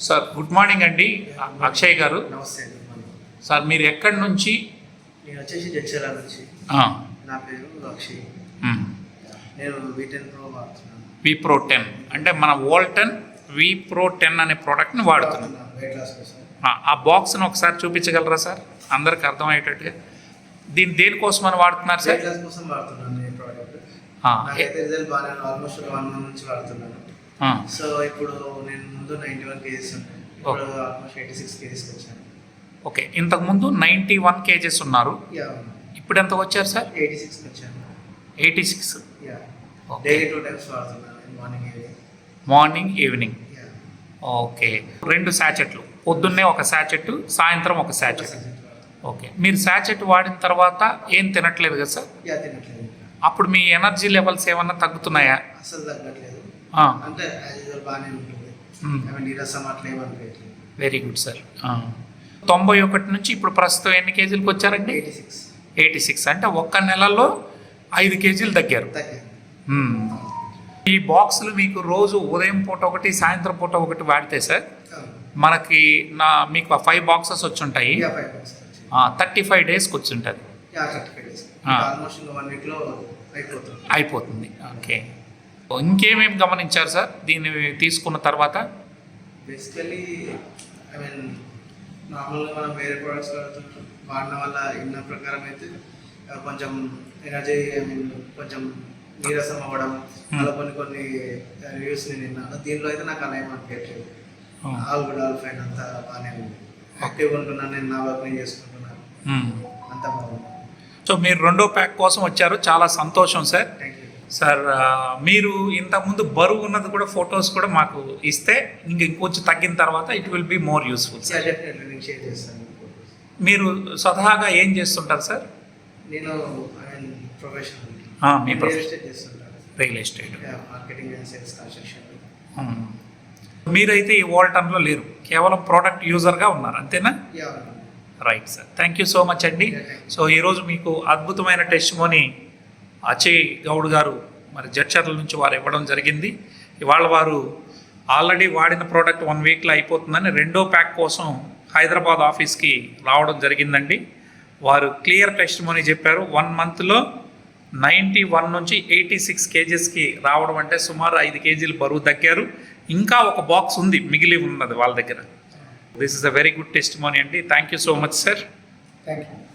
Sir good morning అండి. అక్షయ్ గారు. నమస్తే సార్ మీరు ఎక్కడి నుంచి? నేను వచ్చేసి జడ్చర్ల నుంచి. నా పేరు అక్షయ్ నేను వీటెన్ ప్రో వాడుతున్నాను. V pro ten. అంటే మన వోల్టన్ విప్రో టెన్ అనే ప్రోడక్ట్ని వాడుతున్నాం. వెయిట్ లాస్ కోసం. ఆ, బాక్స్ని ఒకసారి చూపించగలరా సార్? అందరికి అర్థమయ్యేటట్టుగా. దీన్ని దేనికోసం అని వాడుతున్నారు సార్? కోసం వాడుతున్నాను ఈ ప్రోడక్ట్ ఆ, ఏ- నాకైతే రిజల్ట్ బాగానే ఆల్మోస్ట్ ఒక వన్ మంత్ నుంచి వాడుతున్నాను. ఆ, సో ఇప్పుడు నేను ముందు నైంటీ వన్ కేజీస్ ఉంటాయి ఇప్పుడు ఆల్మోస్ట్ ఎయిటీ సిక్స్ కేజీస్కి వచ్చాను. ఓకే. ఇంతకుముందు నైంటీ వన్ కేజెస్ ఉన్నారు. ఇప్పుడు ఎంత వచ్చారు సార్? ఎయిటీ సిక్స్కి వచ్చాను. Eighty six. Daily two times వాడుతున్నాను morning evening. Morning evening. Okay. రెండు శాచెట్లు పొద్దున్నే ఒక శాచెట్ సాయంత్రం ఒక శాచెట్ ఓకే. మీరు శాచెట్ వాడిన తర్వాత ఏం తినట్లేదు కదా సార్? అప్పుడు మీ ఎనర్జీ లెవెల్స్ ఏమన్నా తగ్గుతున్నాయా? అసలు తగ్గట్లేదు. బాగానే ఉంటుంది. నీరసం అట్లా వెరీ గుడ్ సార్. తొంభై ఒకటి నుంచి ఇప్పుడు ప్రస్తుతం ఎన్ని కేజీలకు వచ్చారండి? Eighty six. అంటే ఒక్క నెలలో ఐదు కేజీలు తగ్గారు. ఈ బాక్సులు మీకు రోజు ఉదయం పూట ఒకటి సాయంత్రం పూట ఒకటి వాడితే సార్ మనకి నా మీకు ఫైవ్ బాక్సెస్ వచ్చి ఉంటాయి థర్టీ ఫైవ్ డేస్కి వచ్చి ఉంటుంది అయిపోతుంది. ఓకే. ఇంకేమేమి గమనించారు సార్? దీన్ని తీసుకున్న తర్వాత? బేసికలీ ఐ మీన్ నార్మల్గా మనం వేరే ప్రొడక్ట్స్ వాడడం వల్ల ఇన్న ప్రకారం అయితే కొంచెం ఎనర్జీ ఐ మీన్ కొంచెం నీరసం అవ్వడం అలా కొన్ని కొన్ని రివ్యూస్ నేను విన్నాను. దీనిలో అయితే నాకు అలా ఏమనిపించట్లేదు ఆ. ఆల్ గుడ్ ఆల్ ఫైన్ అంతా బాగానే ఉంది. యాక్టివ్గా ఉంటున్నాను నేను నా వర్క్ నేను చేసుకుంటున్నాను. మ్మ్. అంతా బాగుంది. సో మీరు రెండో ప్యాక్ కోసం వచ్చారు. చాలా సంతోషం సార్. థ్యాంక్ యూ సార్ మీరు ఇంతకుముందు బరువు ఉన్నది కూడా ఫొటోస్ కూడా మాకు ఇస్తే ఇంక ఇంకొంచెం తగ్గిన తర్వాత it will be more useful sir. మీరు స్వతహాగా ఏం చేస్తుంటారు సార్? నేను మీ రియల్ ఎస్టేట్. మీరైతే ఈ వాల్టన్లో లేరు. కేవలం ప్రోడక్ట్ యూజర్గా ఉన్నారు అంతేనా? Right sir thank you so much అండి. సో ఈరోజు మీకు అద్భుతమైన టెస్ట్ మోని అచయ్ గౌడ్ గారు మరి జడ్చర్ల నుంచి వారు ఇవ్వడం జరిగింది. ఇవాళ వారు ఆల్రెడీ వాడిన ప్రోడక్ట్ వన్ వీక్లో అయిపోతుందని రెండో ప్యాక్ కోసం హైదరాబాద్ ఆఫీస్కి రావడం జరిగిందండి. వారు క్లియర్ టెస్ట్మోని చెప్పారు. వన్ మంత్లో నైంటీ వన్ నుంచి ఎయిటీ సిక్స్ కేజెస్కి రావడం అంటే సుమారు ఐదు కేజీలు బరువు తగ్గారు. ఇంకా ఒక బాక్స్ ఉంది మిగిలి ఉన్నది వాళ్ళ దగ్గర. This is a very good testimony అండి. Thank you so much sir thank you